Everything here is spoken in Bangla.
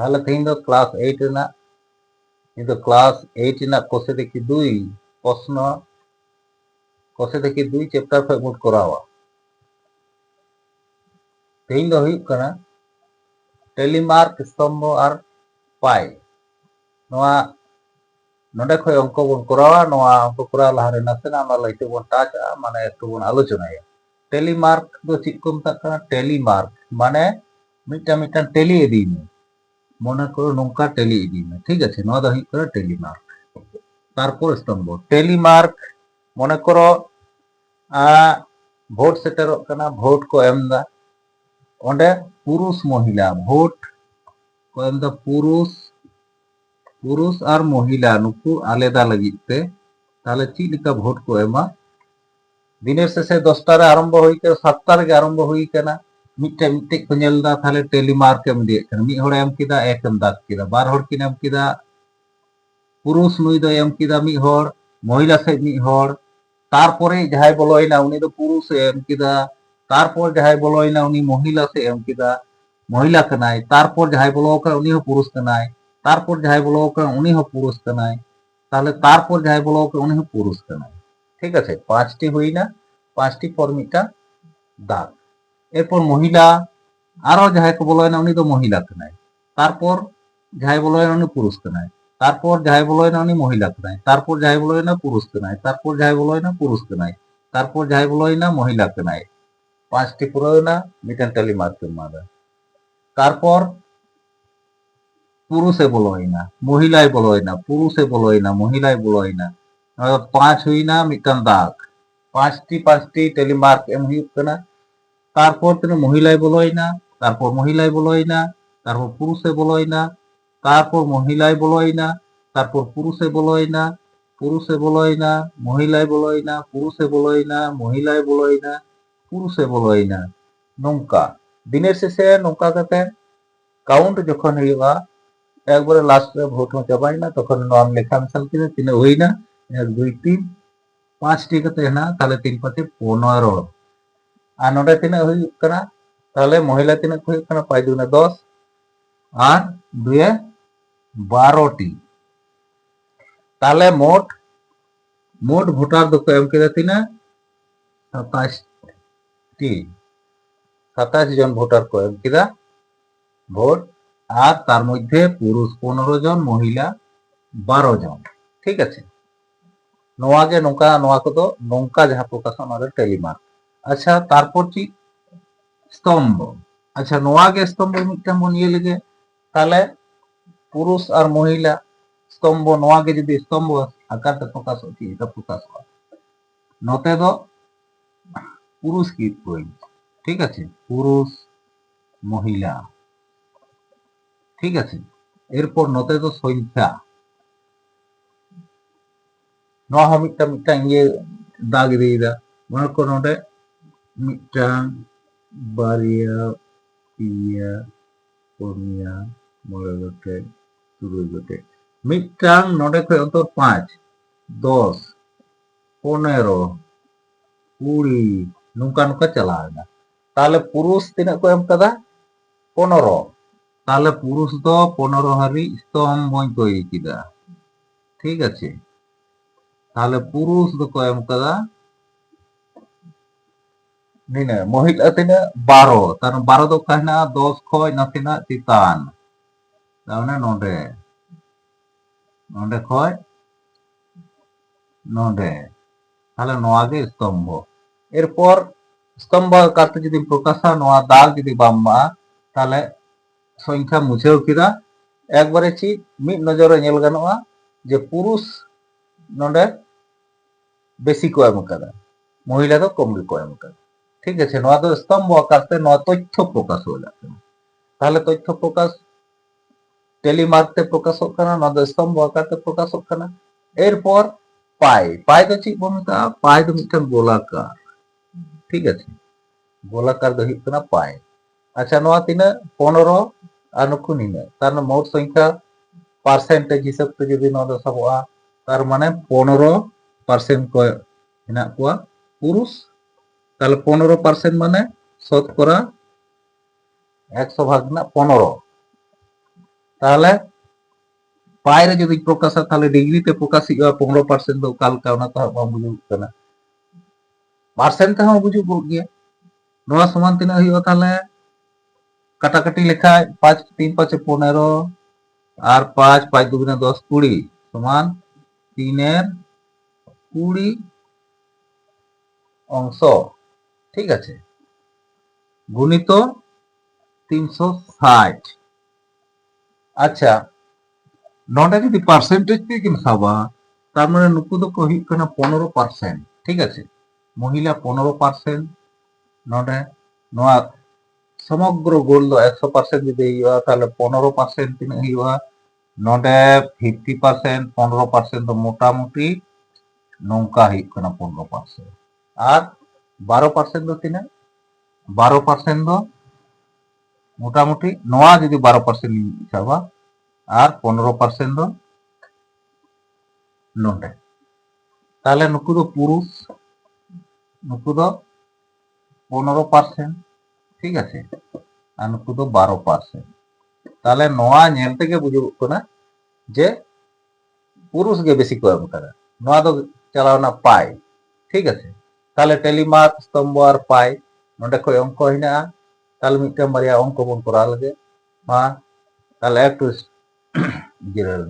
তাহলে তিন ক্লাস এইট না কিন্তু ক্লাস এইট না, কষে দেখি দুই, প্রশ্ন, কষে দেখি দুই চ্যাপ্টার পে মুট করা হওয়া তিন তো টেলিমার্ক স্তম্ভ আর পাই। নোয়া নডে খয় অঙ্ক বন করাওয়া, নোয়া অঙ্ক করা লাহারে নাসে না, আমরা লাইটে বন টাচ মানে একটু বন আলোচনায় টেলিমার্ক দো চিকম তাকা টেলিমার্ক মানে মিটা মিটা টেলি এদিন ᱢᱚᱱᱮ ᱠᱚᱨᱚ ᱱᱚᱝᱠᱟ ᱴᱮᱞᱤ ᱤᱫᱤ ᱢᱮ ᱴᱷᱤᱠ ᱟᱪᱷᱮ ᱱᱚᱣᱟ ᱫᱚ ᱦᱩᱭᱩᱜ ᱠᱟᱱᱟ ᱴᱮᱞᱤᱢᱟᱨᱠ ᱛᱟᱨᱯᱚᱨ ᱥᱴᱚᱱ ᱵᱳᱨᱰ ᱴᱮᱞᱤᱢᱟᱨᱠ ᱢᱚᱱᱮ ᱠᱚᱨᱚ ভোট সেটেরᱚᱜ কানা ভোট ᱠᱚ ᱮᱢᱫᱟ ᱚᱸᱰᱮ পুরুষ মহিলা ভোট ᱠᱚ ᱮᱢᱫᱟ পুরুষ পুরুষ আর মহিলা নুকু আলাদা লাগিতে তাহলে চি লিকা ভোট কো এমা দিনের শেষে দশটারে আরম্ভ হইকে সাতটারে আরম্ভ হইকে না ᱢᱤᱫᱴᱮᱡ ᱢᱤᱫᱴᱮᱡ ᱠᱚ ᱧᱮᱞ ᱮᱫᱟ ᱛᱟᱦᱞᱮ ᱴᱮᱞᱤᱢᱟᱨᱠ ᱮᱢ ᱤᱫᱤᱭᱮᱫ ᱠᱟᱱᱟ, ᱢᱤᱫ ᱦᱚᱲᱮ ᱮᱢ ᱠᱮᱫᱟ, ᱮᱠ ᱮᱢ ᱫᱟᱜ ᱠᱮᱫᱟ, ᱵᱟᱨ ᱦᱚᱲ ᱠᱤᱱ ᱮᱢ ᱠᱮᱫᱟ পুরুষ নুই দয় এম কিদা মি হড় মহিলা সে মি হড় তারপরে যাহাই বলয়না উনি তো পুরুষ এম কিদা তারপর যাহাই বলয়না উনি মহিলা সে এম কিদা মহিলা কানাই তারপর যাহাই বলওকা উনি হো পুরুষ কানাই তারপর যাহাই বলওকা উনি হো পুরুষ কানাই তাহলে তারপর যাহাই বলওকা উনি হো পুরুষ কানাই ঠিক আছে পাঁচটি হই না পাঁচটি ফর্মিটা দাগ এরপর মহিলা আরও যাহাকে বলা হয় না উনি তো মহিলাতে নাই তারপর যাহাই বলা হয় না উনি পুরুষকে নেয় তারপর যাহাই বলা হয় না উনি মহিলাকে নেয় তারপর যাহাই বলা হয় না পুরুষকে নাই তারপর যাহাই বলা হয় না পুরুষকে নাই তারপর যাহাই বলা হয় না মহিলাকে নাই পাঁচটি পুরোয়না মিটানটালি মারতে মারা তারপর পুরুষে বলো হয় না মহিলায় বলো হয় না পুরুষে বলো হয় না মহিলায় বলো হয় না পাঁচ হই না মিটান দাগ পাঁচটি পাঁচটি টেলিমার্ক এম হুᱭᱩᱜ না তারপর তিনি মহিলায় বলোই না, তারপর মহিলায় বলোই না, তারপর পুরুষে বলোই না, তারপর মহিলায় বলোই না, তারপর পুরুষে বলোই না, পুরুষে বলোই না মহিলায় বলোই না, পুরুষে বলোই না মহিলায় বলোই না, পুরুষে বলোই না। নৌকা। দিনের শেষে নৌকা কাতে কাউন্ট যখন হইবা, একবারে লাস্টে ভোট হতে চাপাই না, তখন নাম লেখা মিশাল কিনে তিনি হই না। এক, দুই, তিন, পাঁচটি কাতে না, তাহলে তিন পাঁচে পনেরো। ᱟᱨ ᱱᱚᱰᱮ ᱛᱤᱱᱟᱹᱜ ᱦᱩᱭᱩᱜ তাহলে মহিলা ᱢᱚᱦᱤᱞᱟ ᱛᱤᱱᱟᱹᱜ ᱦᱩᱭᱩᱜ ᱠᱟᱱᱟ ᱯᱟᱸᱪ ᱫᱩᱱᱟ ᱫᱚᱥ ᱟᱨ দুয়ে বারোটি। তাহলে মোট মোট ভোটার দুঃখ এম কেদা তিনা সাতাশটি, সাতাশ জন ভোটার কো এম কেদা ভোট, আর তার মধ্যে পুরুষ পনেরো জন, মহিলা বারো জন। ঠিক আছে? নোয়াগে নোকা নোয়া কদো নোকা যাহা প্রকাশ আমাদের টেলিমার্ক। আচ্ছা তারপর কি স্তম্ভ আচ্ছা নোয়া গে স্তম্ভ মিটটাং বন ইয়ে লেগে তাহলে পুরুষ আর মহিলা স্তম্ভ নোয়া গে যদি স্তম্ভ আকারতে প্রকাশ হচ্ছে এটা প্রকাশ হয় নতে তো পুরুষ কি কই ঠিক আছে পুরুষ মহিলা ঠিক আছে এরপর নতে তো সংখ্যা ᱱᱚᱣᱟ ᱦᱚᱸ ᱢᱤᱫᱴᱟᱝ ᱢᱤᱫᱴᱟᱝ ᱤᱭᱟᱹ ᱫᱟᱜ ᱤᱫᱤᱭᱮᱫᱟ ᱢᱚᱱᱮ ᱠᱚ ᱱᱚᱰᱮ ᱢᱤᱫᱴᱟᱝ ᱵᱟᱨᱭᱟ ᱯᱮᱭᱟ ᱯᱩᱱᱭᱟ ᱢᱚᱬᱮ ᱜᱚᱴᱮᱡ ᱛᱩᱨᱩᱭ ᱜᱚᱴᱮᱡ ᱢᱤᱫᱴᱟᱝ ᱱᱚᱰᱮ ᱠᱷᱚᱡ ᱚᱱᱛᱚᱨ ᱯᱟᱸᱪ ᱫᱚᱥ ᱯᱚᱱᱮᱨᱚ ᱠᱩᱲᱤ ᱱᱚᱝᱠᱟ ᱱᱚᱝᱠᱟ ᱪᱟᱞᱟᱣᱮᱱᱟ তাহলে ᱯᱩᱨᱩᱥ ᱛᱤᱱᱟᱹᱜ ᱠᱚ ᱮᱢ ᱠᱟᱫᱟ ᱯᱚᱱᱮᱨᱚ তাহলে ᱯᱩᱨᱩᱥ ᱫᱚ পনেরো হারি স্তম্ভই তৈরি ᱠᱮᱫᱟ ᱴᱷᱤᱠ ᱟᱪᱷᱮ তাহলে ᱯᱩᱨᱩᱥ ᱫᱚᱠᱚ ᱮᱢ কাদা nina mohil atina baro karena baro do kahna dos khoi natina titan tauna nonde nonde khoi নডে তাহলে নোয়াগে স্তম্ভ। এরপর স্তম্ভ কাটতে যদি প্রকাশা নোয়া দাল যদি বাম্মা তাহলে সংখ্যা মুছেও কিরা। একবারে ঠিক মিট নজরে নেল গানোয়া যে পুরুষ নডে বেশি কো এম কাদা মহিলা তো কম কো এম কাদা ঠিক আছে નો તો સ્તંભ આકાશે નો তথ্য প্রকাশ হয়ে যাবে। তাহলে তথ্য প্রকাশ টেলিমার্কতে প্রকাশ হোক না নদ স্তম্ভ আকারতে প্রকাশ হোক না এরপর পাই পাই তো ঠিক ভূমিকা পাই তো মিস্টার গোলাকার। ঠিক আছে, গোলাকার দহিত না পাই। আচ্ছা নয় তিন পনেরো আর নকু নিনে তার মানে মোট সংখ্যা পার্সেন্টেজ হিসাব তো যদি নয় সাবা তার মানে পনেরো পার্সেন্ট কয় হেন পুরুষ তাহলে পনেরো পার্সেন্ট মানে শতকরা একশো ভাগ না পনেরো। তাহলে বাইরে যদি প্রকাশা তাহলে ডিগ্রিতে প্রকাশিত পনেরো পার্সেন্ট দো কাল কাউনা তো বুঝুক কানা পার্সেন্ট তেহ বুঝুক গিয়া। নয়া সমান তিনা হইয়া তাহলে কাটাকাটি লেখায় পাঁচ, তিন পাঁচে পনেরো আর পাঁচ পাঁচ দুগুণে দশ কুড়ি সমান তিনের কুড়ি অংশ। ঠিক আছে? গুণিত তিনশো ষাট। আচ্ছা নটা যদি পার্সেন্টেজ দিয়ে কিনা খাবা, তার মানে নুকু তো হইব কিনা পনেরো পার্সেন্ট ঠিক আছে? মহিলা পনেরো পার্সেন্ট নটা, নয়া, সমগ্র গোল্ড একশো পার্সেন্ট যদি হইবা তাহলে পনেরো পার্সেন্ট কিনা হইবা নটা ফিফটি পার্সেন্ট পনেরো পার্সেন্ট তো মোটামুটি নৌকা হইব কিনা পনেরো পার্সেন্ট আর বারো পার্সেন্ট ᱫᱚ ᱛᱤᱱᱟᱹᱜ বারো পার্সেন্ট ᱫᱚ মোটামুটি নয়া যদি বারো পার্সেন্ট হিসাবা আর পনেরো পার্সেন্ট ᱫᱚ ᱱᱚᱰᱮ তাহলে নুকু ᱫᱚ পুরুষ নুকু ᱫᱚ পনেরো পার্সেন্ট ঠিক আছে আর নুকু ᱫᱚ বারো পার্সেন্ট তাহলে নয়া ᱧᱮᱞ ᱛᱮᱜᱮ ᱵᱩᱡᱩᱜᱚᱜ ᱠᱟᱱᱟ যে পুরুষ গে বেশি কো এম ᱠᱟᱫᱟ নয়া ᱫᱚ ᱪᱟᱞᱟᱣᱱᱟ পাই ঠিক আছে ᱛᱟᱦᱞᱮ ᱴᱮᱞᱤᱢᱟᱨᱠ ᱥᱛᱚᱢᱵᱚ ᱟᱨ ᱯᱟᱭ ᱱᱚᱰᱮ ᱠᱷᱚᱡ ᱚᱝᱠᱚ ᱦᱮᱱᱟᱜᱼᱟ ᱛᱟᱦᱞᱮ ᱢᱤᱫᱴᱟᱝ ᱵᱟᱨᱭᱟ ᱚᱝᱠᱚ ᱵᱚᱱ ᱠᱚᱨᱟᱣ ᱞᱮᱜᱮ ᱢᱟ ᱛᱟᱦᱞᱮ ᱮᱠᱴᱩ ᱡᱤᱨᱟᱹᱣ